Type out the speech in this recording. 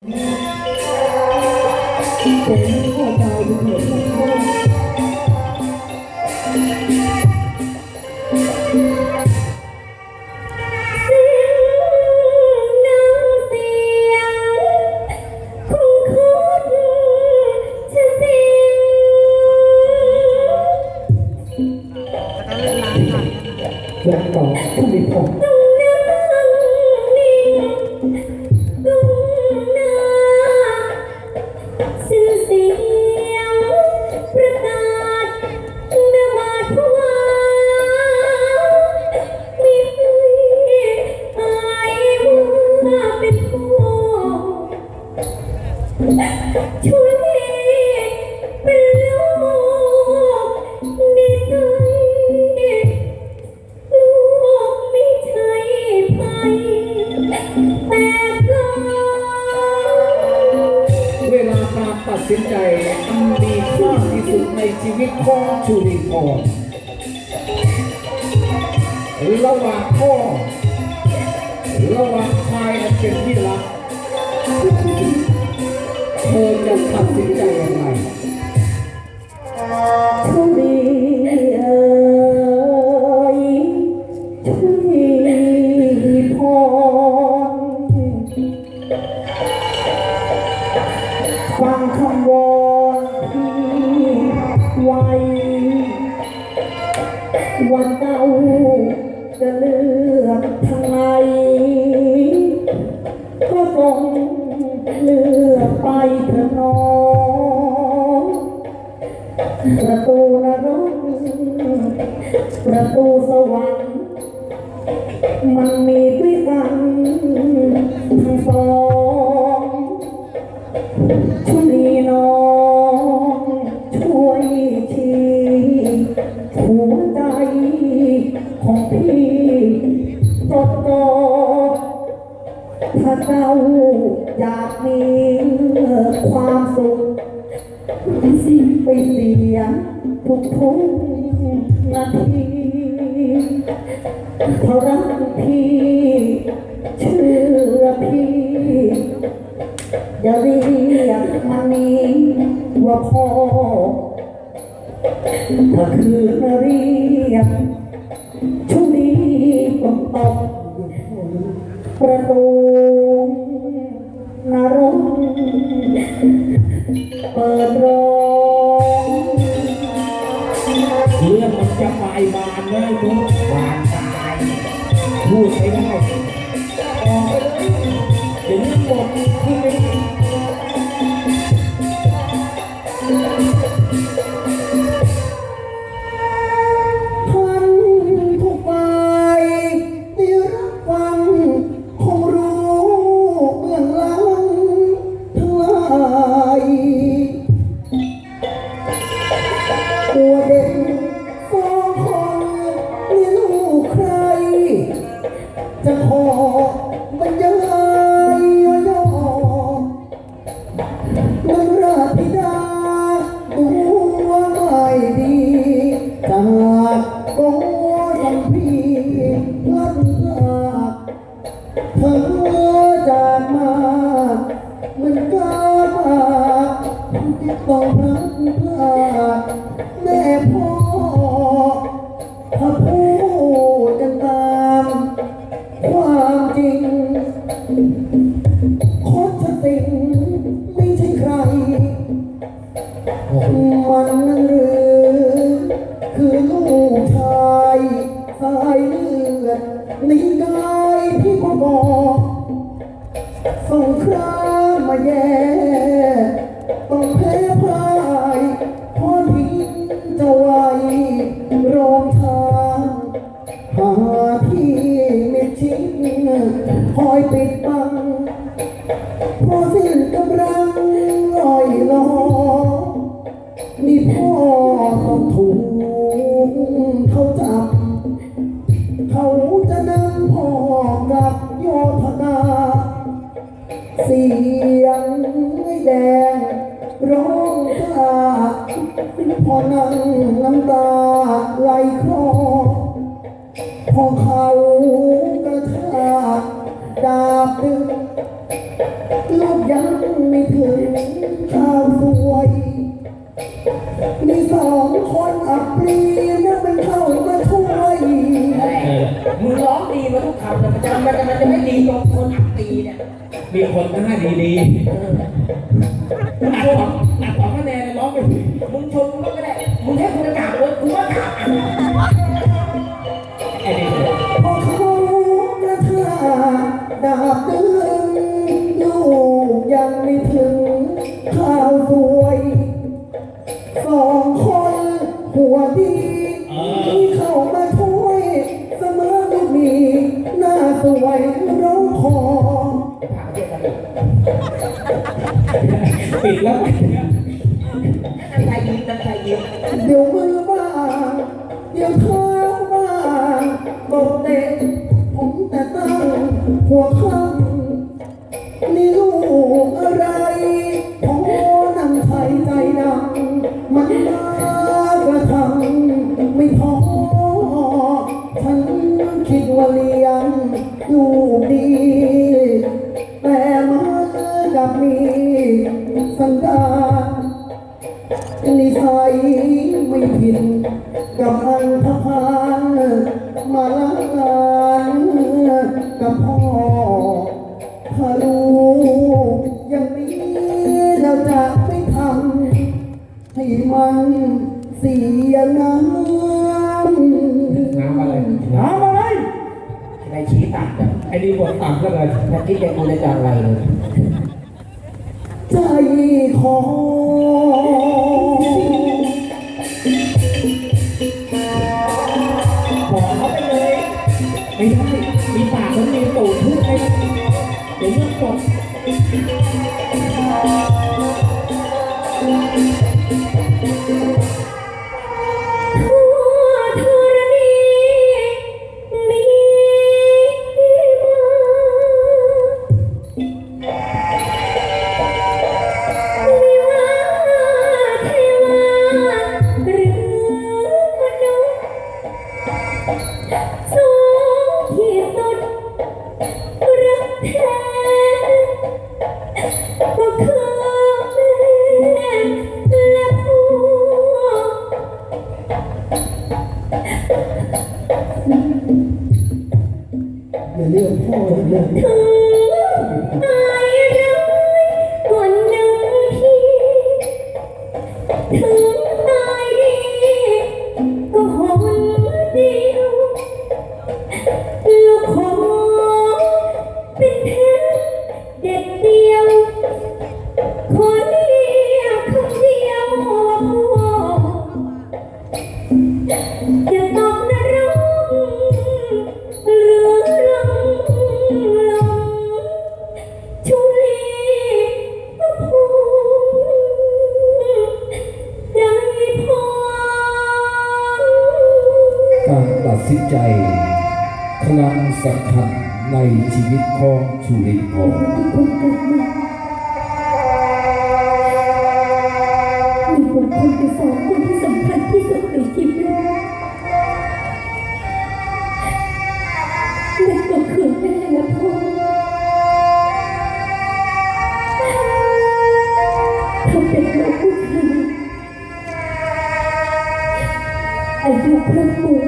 เป็นพ่อตายเป็นเหตุให้พ่อน้ำเสียงคุณจะสิ้นอยากบอกผู้มีผมต้ ชีวิตของชูริพรระหว่างพ่อระหว่างชายอันเป็นที่รักเธอจะตัดสินใจยังไง วันเต้าจะเลือกทางไหนก็ต้องเลือกไปเถอะน้องประตูนรกประตูสวรรค์มันมีด้วยกันทั้งสอง ถ้าเจ้าอยากมีความสุขไปเสียทุกทุกนาทีเพราะรักพี่เชื่อพี่อย่าเรียกมันนี้ว่าพ่อถ้าคือเรียกช่วงนี้ต้องตบ ประตูนรกเปิดโรงเรื่องมันจะไปบานเลยทุกบานตายพูดไม่ได้ออกไปเลยเดี๋ยวนี้หมด ขอบรรยายย่อมันราธิดาตัวไม่ดีจากกองสัมพีลัดลากเธอจากมา มันก้าบาที่ต้องรักพลาดแม่พ่อ พนาเสียงแดง ร้องกาพอนั่งน้ำตาไหลคอพอเขากระทาดาบดึงลูกยังไม่ถึง มีคนหน้าดีๆหนักกว่าหนักกว่คะแนนเลยร้องไปมึงชมก็ได้ มึงแค่คนกราบเลยกูก็กราบ ปิดแล้วยิ้มน้ำตายิ้มเดี๋ยวมือบ้าเดี๋ยวเท้าบ้างบอกเด็กผมแต่ตั้งหัวข้างนิ้ว ยน้ำน้ำอะไรน้ำอะไรในชี้ตังไอ้ดีบทตักแล้วเลยแม่คิดใจกูได้จากอะไรเลยใจของไม่ได้ ในชีวิตของชุรินทร์มีบุคคลที่สองคนที่สำคัญที่สุดในชีวิตนั่นก็คือแม่และพ่อถ้าเป็นลูกผู้ชายอายุครบตัว